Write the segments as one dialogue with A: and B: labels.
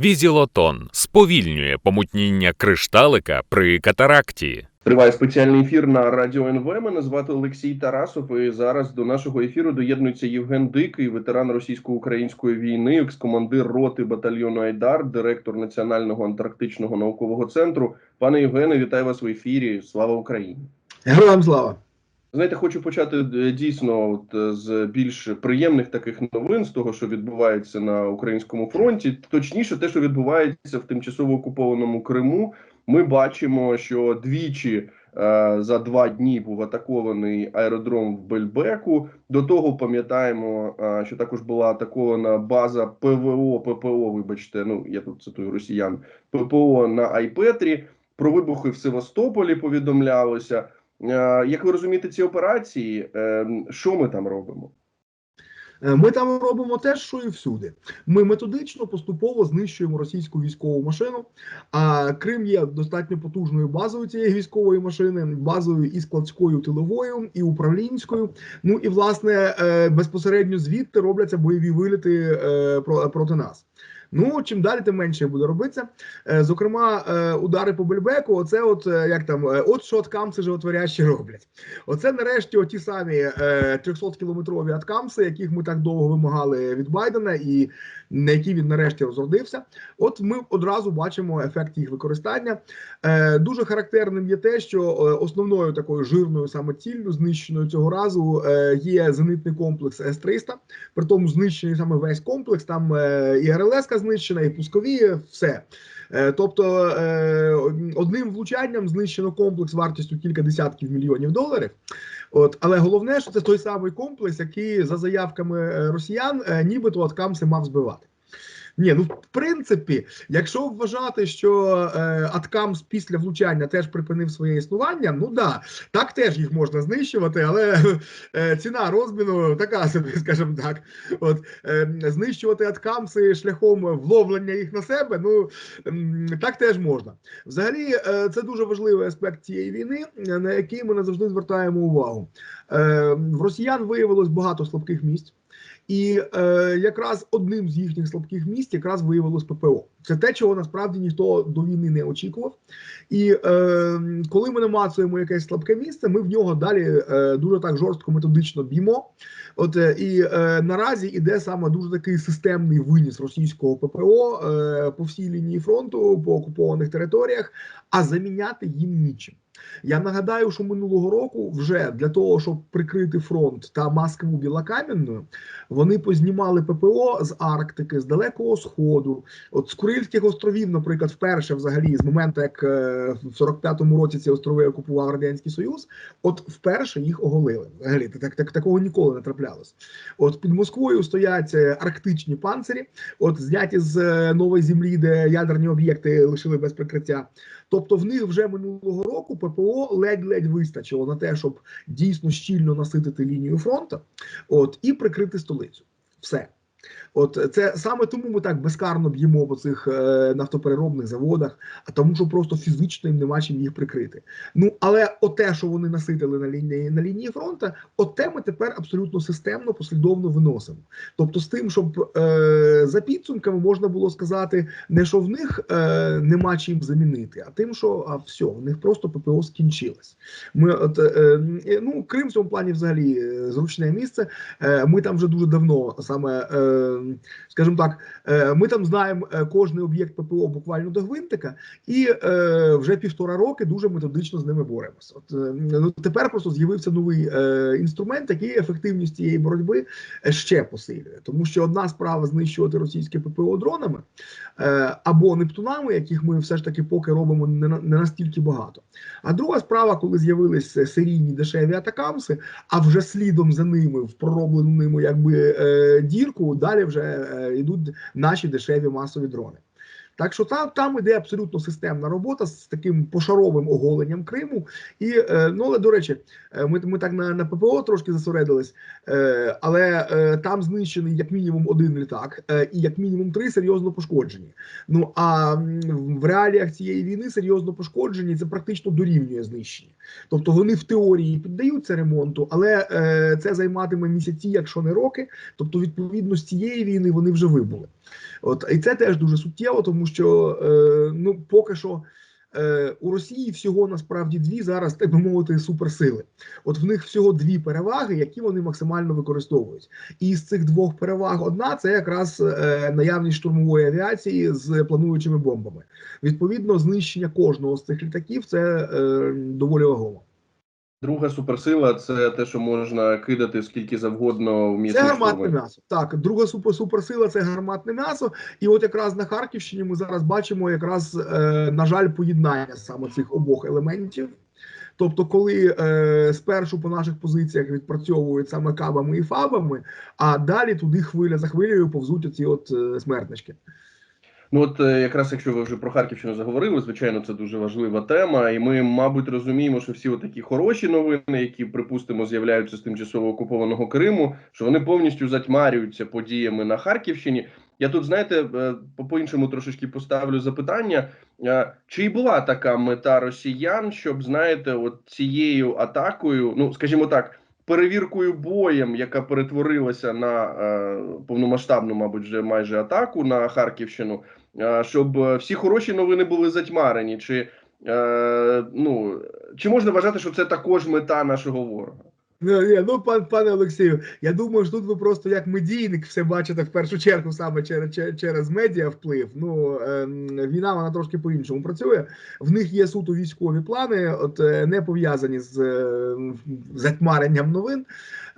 A: Візілотон сповільнює помутніння кришталика при катаракті.
B: Триває спеціальний ефір на радіо НВ. Мене звати Олексій Тарасов. І зараз до нашого ефіру доєднується Євген Дикий, ветеран російсько-української війни, екскомандир роти батальйону Айдар, директор Національного антарктичного наукового центру. Пане Євгене, вітаю вас в ефірі. Слава Україні!
C: Героям слава!
B: Знаєте, хочу почати е, дійсно от, е, з більш приємних таких новин з того, що відбувається на українському фронті. Точніше, те, що відбувається в тимчасово окупованому Криму. Ми бачимо, що двічі е, за два дні був атакований аеродром в Бельбеку. До того пам'ятаємо, що також була атакована база ПВО ППО. Вибачте, ну я тут цитую росіян ППО на Айпетрі. Про вибухи в Севастополі повідомлялося. Е, Як ви розумієте, ці операції, е, що ми там робимо?
C: Е, Ми там робимо те, що і всюди. Ми методично поступово знищуємо російську військову машину. А Крим є достатньо потужною базою цієї військової машини, базою і складською тиловою, і управлінською. Ну і власне е, безпосередньо звідти робляться бойові виліти про- проти нас. Ну, чим далі, тим менше буде робитися. Е, Зокрема, е, удари по Бельбеку, оце от е, як там, от що откамси животворящі роблять. Оце нарешті оті самі е, 300-кілометрові аткамси, яких ми так довго вимагали від Байдена, і на які він нарешті розродився. От ми одразу бачимо ефект їх використання. Дуже характерним є те, що основною такою жирною саме знищеною цього разу, є зенитний комплекс С-300. При тому знищений саме весь комплекс. Там і РЛС знищена, і пускові, все. Е, Тобто е, одним влучанням знищено комплекс вартістю кілька десятків мільйонів доларів. От, але головне, що це той самий комплекс, який за заявками е, росіян, нібито Аткамси мав збивати. Ні, ну в принципі, якщо вважати, що е, Аткамс після влучання теж припинив своє існування, ну да, так теж їх можна знищувати, але е, ціна розміну така собі, скажімо так. От е, знищувати Аткамси шляхом вловлення їх на себе, ну м, так теж можна. Взагалі, е, це дуже важливий аспект цієї війни, е, на який ми не завжди звертаємо увагу. Е, В росіян виявилось багато слабких місць. І е, якраз одним з їхніх слабких місць якраз виявилось ППО. Це те, чого насправді ніхто до війни не очікував. І е, коли ми намацуємо якесь слабке місце, ми в нього далі е, дуже так жорстко методично б'ємо. От е, і е, наразі іде саме дуже такий системний виніс російського ППО е, по всій лінії фронту, по окупованих територіях, а заміняти їм нічим. Я нагадаю, що минулого року вже для того, щоб прикрити фронт та Москву білокам'янною, вони познімали ППО з Арктики, з Далекого Сходу, от з Курильських островів, наприклад, вперше взагалі з моменту, як е, в 45-му році ці острови окупував радянський Союз, от вперше їх оголили. Взагалі так, так такого ніколи не траплялось. От під Москвою стоять е, арктичні панцирі, от зняті з е, нової землі, де ядерні об'єкти лишили без прикриття. Тобто в них вже минулого року ППО ледь-ледь вистачило на те, щоб дійсно щільно наситити лінію фронту, от і прикрити столицю. Все. От це саме тому ми так безкарно б'ємо по цих е, нафтопереробних заводах, а тому, що просто фізично їм нема чим їх прикрити. Ну але оте, що вони наситили на лінії на лінії фронту, оте ми тепер абсолютно системно, послідовно виносимо. Тобто, з тим, щоб е, за підсумками можна було сказати, не що в них е, нема чим замінити, а тим, що а все, в них просто ППО скінчилось. Ми от е, е, ну Крим в цьому плані взагалі е, зручне місце. Е, ми там вже дуже давно саме. Е, скажімо так, е, ми там знаємо е, кожний об'єкт ППО буквально до гвинтика, і е, вже півтора роки дуже методично з ними боремося. От е, ну тепер просто з'явився новий е, інструмент, який ефективність цієї боротьби е, ще посилює, тому що одна справа знищувати російське ППО дронами е, або нептунами, яких ми все ж таки поки робимо не, настільки багато. А друга справа, коли з'явилися серійні дешеві атакамси, а вже слідом за ними в пророблену ними якби е, дірку, далі вже е, йдуть наші дешеві масові дрони. Так що там, там іде абсолютно системна робота з таким пошаровим оголенням Криму. І е, ну але до речі, е, ми, ми так на, на ППО трошки засередились, е, але там знищений як мінімум один літак, і як мінімум три серйозно пошкоджені. Ну а в реаліях цієї війни серйозно пошкоджені це практично дорівнює знищенню. Тобто вони в теорії піддаються ремонту, але це займатиме місяці, якщо не роки. Тобто, відповідно з цієї війни вони вже вибули. От і це теж дуже суттєво, тому що е, ну поки що. е, У Росії всього насправді дві зараз, так би мовити, суперсили. От в них всього дві переваги, які вони максимально використовують. І з цих двох переваг одна це якраз е, наявність штурмової авіації з плануючими бомбами. Відповідно, знищення кожного з цих літаків це е, доволі вагомо.
B: Друга суперсила це те, що можна кидати скільки завгодно в
C: Це
B: місці.
C: гарматне м'ясо. Так, друга супер суперсила це гарматне м'ясо. І от якраз на Харківщині ми зараз бачимо якраз, е, на жаль, поєднання саме цих обох елементів. Тобто, коли е, спершу по наших позиціях відпрацьовують саме кабами і фабами, а далі туди хвиля за хвилею повзуть оці от е, смертнички.
B: Ну от е, якраз якщо ви вже про Харківщину заговорили, звичайно, це дуже важлива тема, і ми, мабуть, розуміємо, що всі такі хороші новини, які припустимо з'являються з тимчасово окупованого Криму, що вони повністю затьмарюються подіями на Харківщині. Я тут, знаєте, е, по- по-іншому трошечки поставлю запитання: Е, чи була така мета росіян, щоб знаєте, от цією атакою, ну скажімо так. Перевіркою боєм, яка перетворилася на е, повномасштабну, мабуть, вже майже атаку на Харківщину, е, щоб е, всі хороші новини були затьмарені. Чи, ну, чи можна вважати, що це також мета нашого ворога?
C: Ну, ні, ну пан, пане Олексію, я думаю, що тут ви просто як медійник все бачите в першу чергу саме через, через, медіа вплив. Ну е, війна вона трошки по-іншому працює. В них є суто військові плани, от е, не пов'язані з е, затьмаренням новин.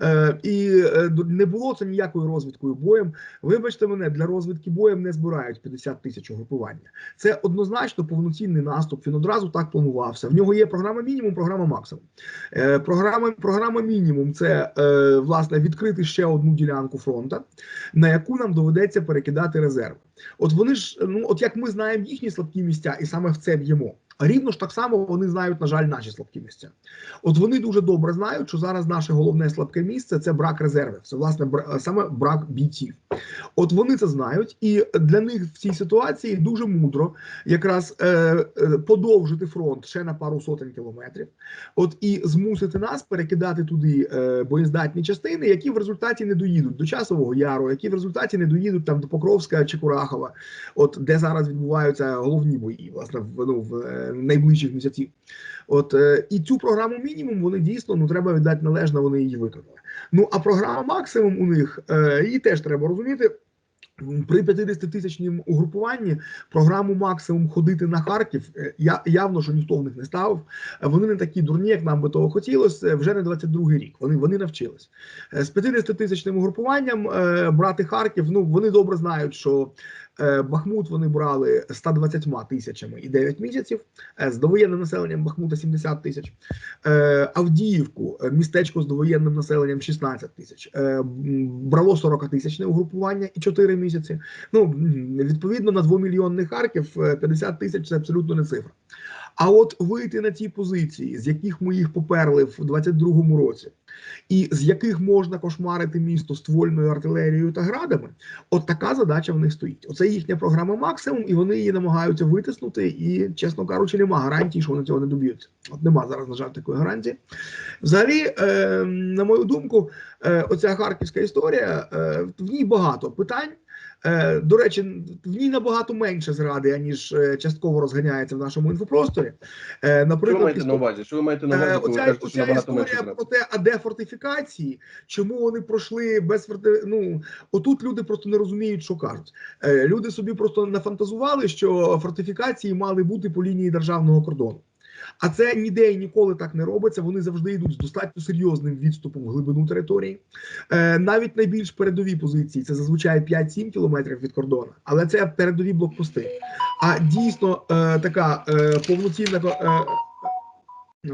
C: Е, і е, не було це ніякою розвідкою боєм. Вибачте мене, для розвідки боєм не збирають 50 тисяч угрупування. Це однозначно повноцінний наступ. Він одразу так планувався. В нього є програма мінімум, програма максимум. Е, Програма, програма мінімум це власне відкрити ще одну ділянку фронту, на яку нам доведеться перекидати резерви. От вони ж, ну от як ми знаємо їхні слабкі місця, і саме в це б'ємо. Рівно ж так само вони знають, на жаль, наші слабкі місця. От вони дуже добре знають, що зараз наше головне слабке місце це брак резервів. Це власне саме брак бійців. От вони це знають, і для них в цій ситуації дуже мудро якраз е, е, подовжити фронт ще на пару сотень кілометрів. От і змусити нас перекидати туди е, боєздатні частини, які в результаті не доїдуть до часового яру, які в результаті не доїдуть там до Покровська чи Курахова, от де зараз відбуваються головні бої, власне, в, ну, в е, найближчих місяців. От е, і цю програму мінімум вони дійсно ну треба віддати належно, вони її виконали. Ну а програма максимум у них е, її теж треба розуміти. При 50-тисячнім угрупуванні програму максимум ходити на Харків е, я явно, що ніхто в них не ставив. Вони не такі дурні, як нам би того хотілося. Вже не 22-й рік. Вони вони навчились з 50-тисячним угрупуванням е, брати Харків. Ну вони добре знають, що Бахмут вони брали 120 тисячами і 9 місяців. Е, з довоєнним населенням Бахмута 70 тисяч. Е, Авдіївку, е, містечко з довоєнним населенням 16 тисяч. Е, брало 40 тисячне угрупування і 4 місяці. Ну відповідно на 2-мільйонний Харків е, 50 тисяч це абсолютно не цифра. А от вийти на ті позиції, з яких ми їх поперли в 22-му році, і з яких можна кошмарити місто ствольною артилерією та градами, от така задача в них стоїть. Оце їхня програма максимум, і вони її намагаються витиснути. І, чесно кажучи, нема гарантії, що вони цього не доб'ються. От нема зараз, на жаль, такої гарантії. Взагалі, е, на мою думку, е, оця харківська історія е, в ній багато питань. Е, До речі, в ній набагато менше зради, аніж е, частково розганяється в нашому інфопросторі. Е,
B: Що ви
C: Наприклад,
B: маєте на увазі? Що ви маєте на увазі,
C: Оця,
B: кажете,
C: оця історія про те, а де фортифікації, чому вони пройшли без форти... Ну отут люди просто не розуміють, що кажуть. Люди собі просто нафантазували, що фортифікації мали бути по лінії державного кордону. А це ніде і ніколи так не робиться. Вони завжди йдуть з достатньо серйозним відступом в глибину території. Е, навіть найбільш передові позиції це зазвичай 5-7 кілометрів від кордону, але це передові блокпости. А дійсно е, така е, повноцінна е,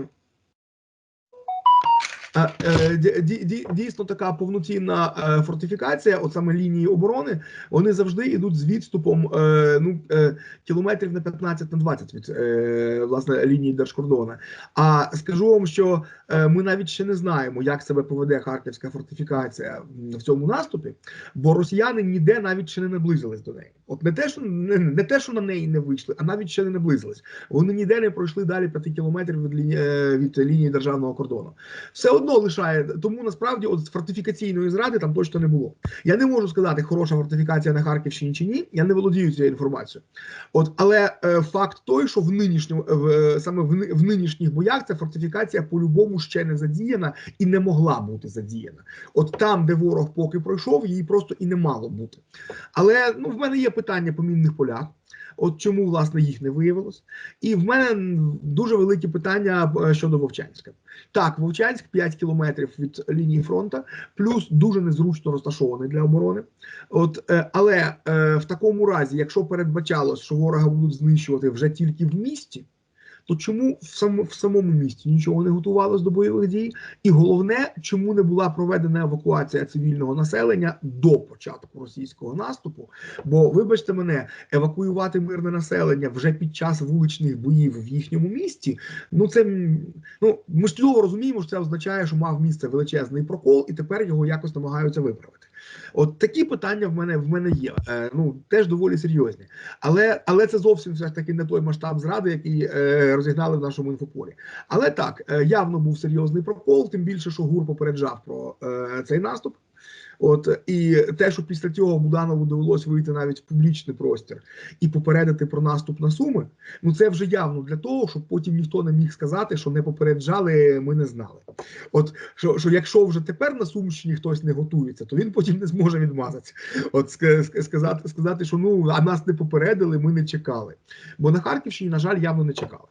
C: Дійсно, така повноцінна е, фортифікація, от саме лінії оборони, вони завжди йдуть з відступом е, ну, е, кілометрів на 15 на 20 від е, власне лінії держкордону. А скажу вам, що е, ми навіть ще не знаємо, як себе поведе харківська фортифікація в цьому наступі, бо росіяни ніде навіть ще не наблизились до неї. От не те, що не, не те, що на неї не вийшли, а навіть ще не наблизились. Вони ніде не пройшли далі 5 кілометрів від лінії, е, від лінії державного кордону. Все одно одно лишає. Тому насправді от фортифікаційної зради там точно не було. Я не можу сказати, хороша фортифікація на Харківщині чи ні. Я не володію цією інформацією. От, але е, факт той, що в нинішньому в, е, саме в, в нинішніх боях ця фортифікація по-любому ще не задіяна і не могла бути задіяна. От там, де ворог поки пройшов, її просто і не мало бути. Але ну, в мене є питання по мінних полях. От чому власне їх не виявилось, і в мене дуже великі питання е, щодо Вовчанська. Так, Вовчанськ 5 кілометрів від лінії фронту, плюс дуже незручно розташований для оборони. От, е, але е, в такому разі, якщо передбачалось, що ворога будуть знищувати вже тільки в місті, то чому в, сам, в самому місті нічого не готувалось до бойових дій? І головне, чому не була проведена евакуація цивільного населення до початку російського наступу? Бо, вибачте мене, евакуювати мирне населення вже під час вуличних боїв в їхньому місті. Ну це ну ми чудово розуміємо, що це означає, що мав місце величезний прокол, і тепер його якось намагаються виправити. От такі питання в мене в мене є. Е, ну теж доволі серйозні, але але це зовсім все ж таки не той масштаб зради, який е, розігнали в нашому інфополі. Але так е, явно був серйозний прокол, тим більше, що ГУР попереджав про е, цей наступ. От і те, що після цього Буданову довелось вийти навіть в публічний простір і попередити про наступ на суми, ну це вже явно для того, щоб потім ніхто не міг сказати, що не попереджали, ми не знали. От що, що якщо вже тепер на Сумщині хтось не готується, то він потім не зможе відмазатися. От ска- ска- сказати, сказати, що ну а нас не попередили, ми не чекали. Бо на Харківщині, на жаль, явно не чекали.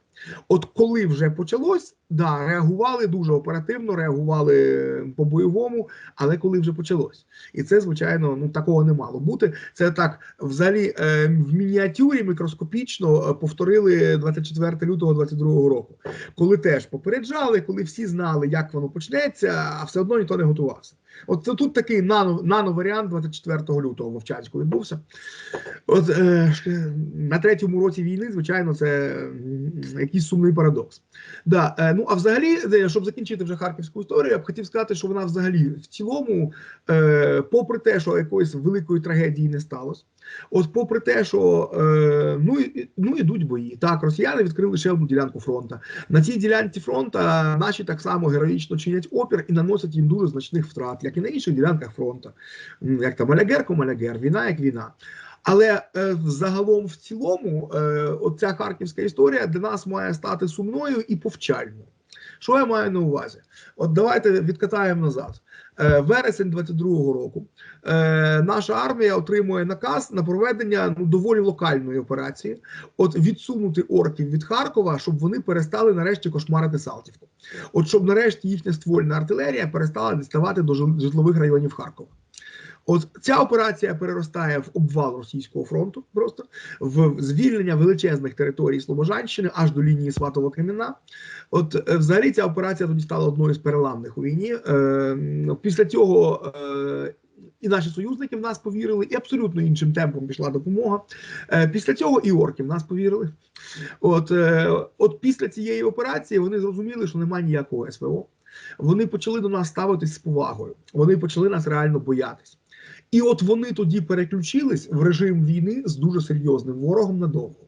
C: От коли вже почалось, да, реагували дуже оперативно, реагували по бойовому, але коли вже почалось, і це звичайно ну такого не мало бути. Це так взагалі е, в мініатюрі мікроскопічно е, повторили 24 лютого 22 року, коли теж попереджали, коли всі знали, як воно почнеться, а все одно ніхто не готувався. От тут такий нано, нано варіант 24 лютого в Вовчанську відбувся. От е, на третьому році війни, звичайно, це якийсь сумний парадокс. Да, е, ну а взагалі, е, щоб закінчити вже харківську історію, я б хотів сказати, що вона взагалі в цілому, е, попри те, що якоїсь великої трагедії не сталося, от попри те, що е, ну, ну ідуть бої. Так, росіяни відкрили ще одну ділянку фронту. На цій ділянці фронту наші так само героїчно чинять опір і наносять їм дуже значних втрат, як і на інших ділянках фронту. Як там Малягер, Малягер, війна як війна. Але е, загалом, в цілому, е, оця харківська історія для нас має стати сумною і повчальною. Що я маю на увазі? От давайте відкатаємо назад. Е, вересень 22-го року е, наша армія отримує наказ на проведення ну, доволі локальної операції, от відсунути орків від Харкова, щоб вони перестали нарешті кошмарити Салтівку. От щоб нарешті їхня ствольна артилерія перестала діставати до житлових районів Харкова. От ця операція переростає в обвал російського фронту, просто в звільнення величезних територій Слобожанщини аж до лінії Сватово Креміна. От е, взагалі ця операція тоді стала одною з переламних у війні. Е, після цього. Е, і наші союзники в нас повірили, і абсолютно іншим темпом пішла допомога. Після цього і орки в нас повірили. От, от після цієї операції вони зрозуміли, що немає ніякого СВО. Вони почали до нас ставитись з повагою. Вони почали нас реально боятись. І от вони тоді переключились в режим війни з дуже серйозним ворогом надовго.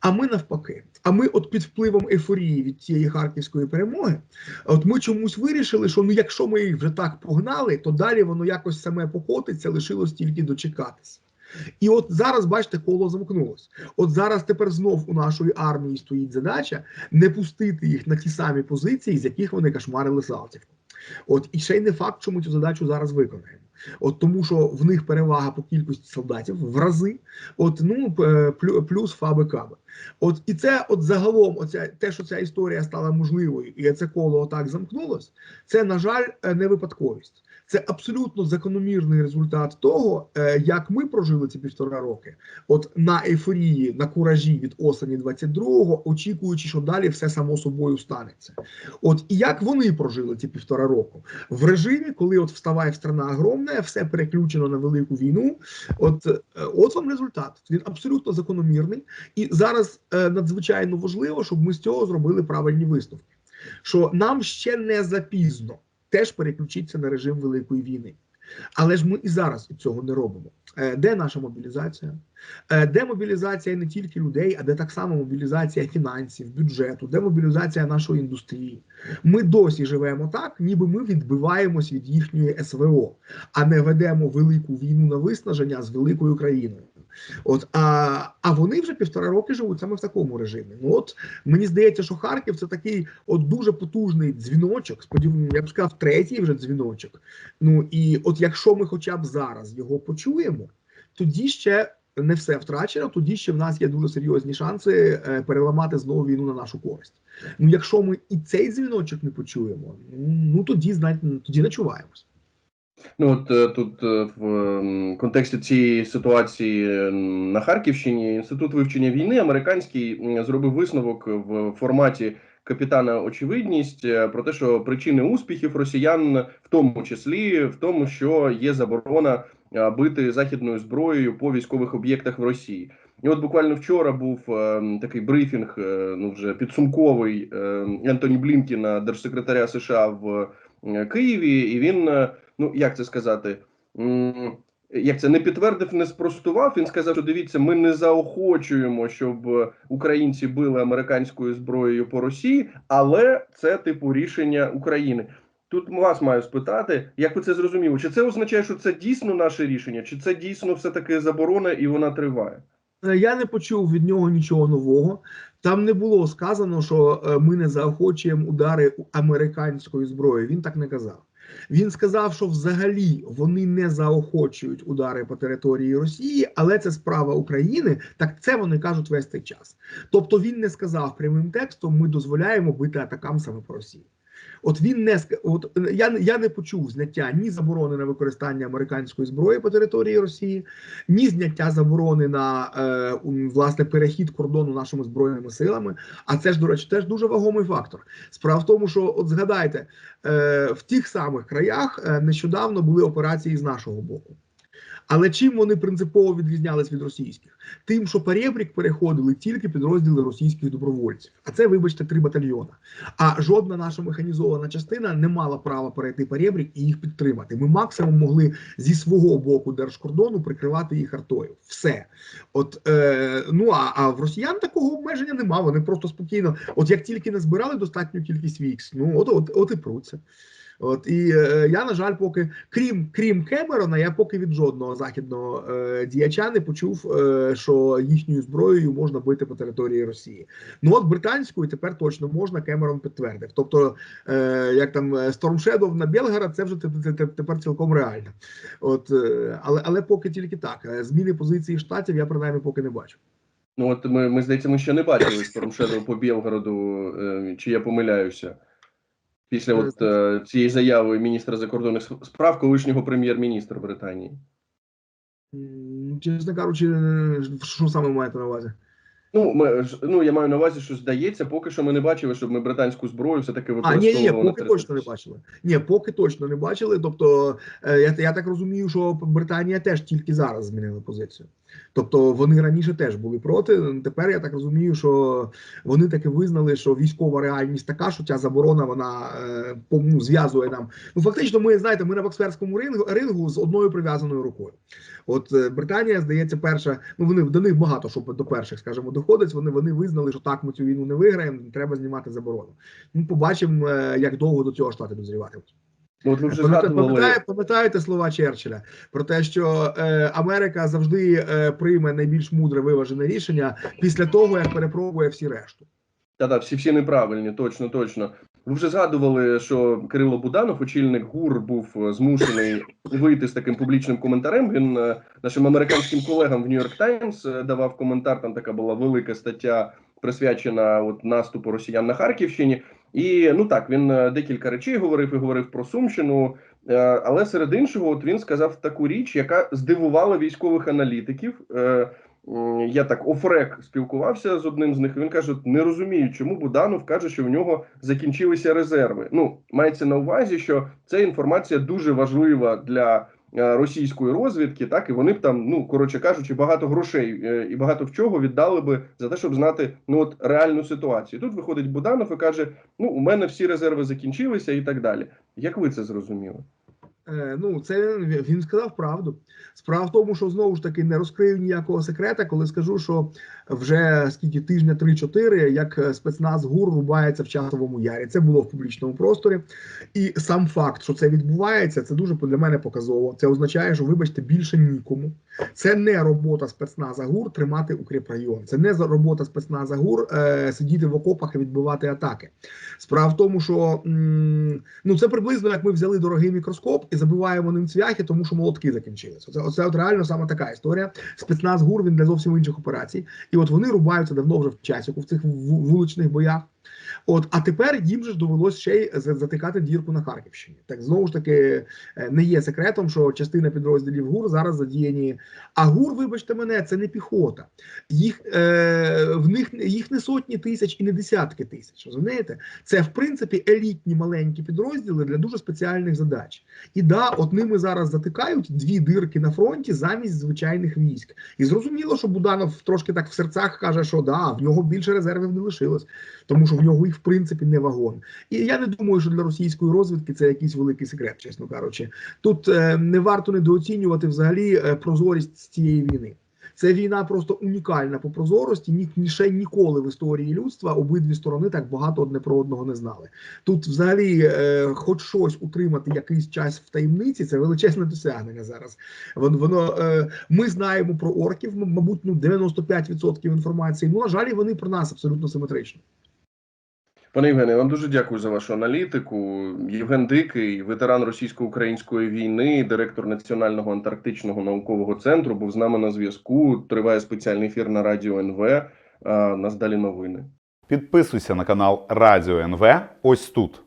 C: А ми навпаки. А ми, от під впливом ейфорії від цієї харківської перемоги, от ми чомусь вирішили, що ну якщо ми їх вже так погнали, то далі воно якось саме покотиться, лишилось тільки дочекатись. І от зараз, бачите, коло замкнулось. От зараз тепер знов у нашої армії стоїть задача не пустити їх на ті самі позиції, з яких вони кошмарили Салтівку. От і ще й не факт, що ми цю задачу зараз виконаємо. От тому, що в них перевага по кількості солдатів в рази, от ну плю- плюс фаби каби. От і це, от загалом, оця те, що ця історія стала можливою, і це коло отак замкнулось, це на жаль е, не випадковість. Це абсолютно закономірний результат того, е, як ми прожили ці півтора роки, от на ейфорії, на куражі від осені 22-го, очікуючи, що далі все само собою станеться. От і як вони прожили ці півтора року в режимі, коли от вставає страна огромна, все переключено на велику війну. От, е, от вам результат. Він абсолютно закономірний, і зараз е, надзвичайно важливо, щоб ми з цього зробили правильні висновки. Що нам ще не запізно теж переключитися на режим великої війни. Але ж ми і зараз цього не робимо. Е, Де наша мобілізація? Е, Де мобілізація не тільки людей, а де так само мобілізація фінансів, бюджету, де мобілізація нашої індустрії. Ми досі живемо так, ніби ми відбиваємось від їхньої СВО, а не ведемо велику війну на виснаження з великою країною. От а, а вони вже півтора роки живуть саме в такому режимі. Ну от мені здається, що Харків це такий от дуже потужний дзвіночок. Сподіваюся, я б сказав, третій вже дзвіночок. Ну і от якщо ми хоча б зараз його почуємо, тоді ще не все втрачено. Тоді ще в нас є дуже серйозні шанси е, переламати знову війну на нашу користь. Ну якщо ми і цей дзвіночок не почуємо, ну тоді знать, тоді начуваємось.
B: Ну от е, тут е, в контексті цієї ситуації на Харківщині інститут вивчення війни американський зробив висновок в форматі капітана очевидність про те, що причини успіхів росіян в тому числі в тому, що є заборона бити західною зброєю по військових об'єктах в Росії. І от буквально вчора був е, такий брифінг, е, ну вже підсумковий е, Ентоні Блінкіна, держсекретаря США в е, Києві, і він. е, ну як це сказати, як це не підтвердив, не спростував. Він сказав, що дивіться, ми не заохочуємо, щоб е, українці били американською зброєю по Росії, але це типу рішення України. Тут вас маю спитати, як ви це зрозуміли? Чи це означає, що це дійсно наше рішення, чи це дійсно все таки заборона і вона триває?
C: Е, Я не почув від нього нічого нового. Там не було сказано, що е, ми не заохочуємо удари американською зброєю. Він так не казав. Він сказав, що взагалі вони не заохочують удари по території Росії, але це справа України. Так це вони кажуть весь цей час. Тобто він не сказав прямим текстом: ми дозволяємо бити атакам саме по Росії. От він не от я, я не почув зняття ні заборони на використання американської зброї по території Росії, ні зняття заборони на е, власне перехід кордону нашими збройними силами. А це ж, до речі, теж дуже вагомий фактор. Справа в тому, що от згадайте, е, в тих самих краях е, нещодавно були операції з нашого боку. Але чим вони принципово відрізнялись від російських? Тим, що перебрік переходили тільки підрозділи російських добровольців, а це, вибачте, три батальйони. А жодна наша механізована частина не мала права перейти перебрік і їх підтримати. Ми максимум могли зі свого боку держкордону прикривати їх артою. Все. От е, ну а, а в росіян такого обмеження нема. Вони просто спокійно, от як тільки не збирали достатню кількість вікс, ну от, от, от і пруться. От і е, я, на жаль, поки крім крім Кемерона, я поки від жодного західного е, діяча не почув, е, що їхньою зброєю можна бити по території Росії. Ну от британською тепер точно можна. Кемерон підтвердив. Тобто, е, як там е, Storm Shadow на Белгород, це вже те- те- те- тепер цілком реально. От е, але але поки тільки так. Е, Зміни позиції штатів я принаймні поки не бачу.
B: Ну от ми, ми здається, ми ще не бачили Storm Shadow по Білгороду, е, чи я помиляюся. Після от е, цієї заяви міністра закордонних справ колишнього прем'єр-міністра Британії.
C: Чесно кажучи, е, що саме маєте на увазі?
B: Ну, ми, ну, я маю на увазі, що здається, поки що ми не бачили, щоб ми британську зброю все-таки
C: А, ні, ні, поки точно не бачили. Ні, поки точно не бачили. Тобто, е, я, я так розумію, що Британія теж тільки зараз змінила позицію. Тобто вони раніше теж були проти. Тепер я так розумію, що вони таки визнали, що військова реальність така, що ця заборона вона е, ну, зв'язує нам. Ну фактично, ми знаєте, ми на боксерському рингу, рингу з одною прив'язаною рукою. От е, Британія, здається, перша. Ну вони до них багато що до перших, скажімо, доходить. Вони вони визнали, що так ми цю війну не виграємо. Треба знімати заборону. Ну, побачимо, е, як довго до цього штати дозріватимуть.
B: Ну, от ви вже
C: пам'ятаєте, пам'ятаєте слова Черчилля про те, що е, Америка завжди е, прийме найбільш мудре виважене рішення після того, як перепробує всі решту.
B: Та та всі всі неправильні, точно, точно. Ви вже згадували, що Кирило Буданов, очільник ГУР, був е, змушений вийти з таким публічним коментарем. Він е, нашим американським колегам в Нью-Йорк Таймс е, давав коментар. Там така була велика стаття, присвячена от наступу росіян на Харківщині. І ну так він е, декілька речей говорив і говорив про Сумщину. Е, Але серед іншого, от він сказав таку річ, яка здивувала військових аналітиків. Е, Я так офрек спілкувався з одним з них. Він каже: не розумію, чому Буданов каже, що в нього закінчилися резерви. Ну мається на увазі, що ця інформація дуже важлива для російської розвідки. Так і вони б там, ну коротше кажучи, багато грошей е, і багато в чого віддали би за те, щоб знати ну от реальну ситуацію. Тут виходить Буданов і каже: Ну, у мене всі резерви закінчилися і так далі. Як ви це зрозуміли?
C: Е, Ну, це він- сказав правду. Справа в тому, що знову ж таки не розкрию ніякого секрета, коли скажу, що вже скільки тижня 3-4, як е, спецназ ГУР рубається в часовому ярі. Це було в публічному просторі. І сам факт, що це відбувається, це дуже для мене показово. Це означає, що, вибачте, більше нікому. Це не робота спецназа ГУР тримати укріпрайон. Це не робота спецназа ГУР е, сидіти в окопах і відбивати атаки. Справа в тому, що м, ну це приблизно як ми взяли дорогий мікроскоп і забиваємо ним цвяхи, тому що молотки закінчилися. Це оце от реально саме така історія. Спецназ ГУР він для зовсім інших операцій. І от вони рубаються давно вже в часіку в цих вуличних боях. От, а тепер їм же ж ще й затикати дірку на Харківщині. Так знову ж таки е, не є секретом, що частина підрозділів ГУР зараз задіяні. А ГУР, вибачте мене, це не піхота. Їх е, в них їх не сотні тисяч і не десятки тисяч. Розумієте? Це в принципі елітні маленькі підрозділи для дуже спеціальних задач. І да, от ними зараз затикають дві дирки на фронті замість звичайних військ. І зрозуміло, що Буданов трошки так в серцях каже, що да, в нього більше резервів не лишилось, тому що в нього їх в принципі не вагон. І я не думаю, що для російської розвідки це якийсь великий секрет, чесно кажучи. Тут е, не варто недооцінювати взагалі е, прозорість цієї війни. Це війна просто унікальна по прозорості. Ні, ні ще ніколи в історії людства обидві сторони так багато одне про одного не знали. Тут, взагалі, е, хоч щось утримати якийсь час в таємниці, це величезне досягнення зараз. Воно, воно е, ми знаємо про орків, мабуть, ну 95% інформації. Ну на жаль, вони про нас абсолютно симетрично.
B: Пане Євгене, вам дуже дякую за вашу аналітику. Євген Дикий, ветеран російсько-української війни, директор Національного антарктичного наукового центру, був з нами на зв'язку. Триває спеціальний ефір на радіо НВ. Нас далі новини.
D: Підписуйся на канал Радіо НВ ось тут.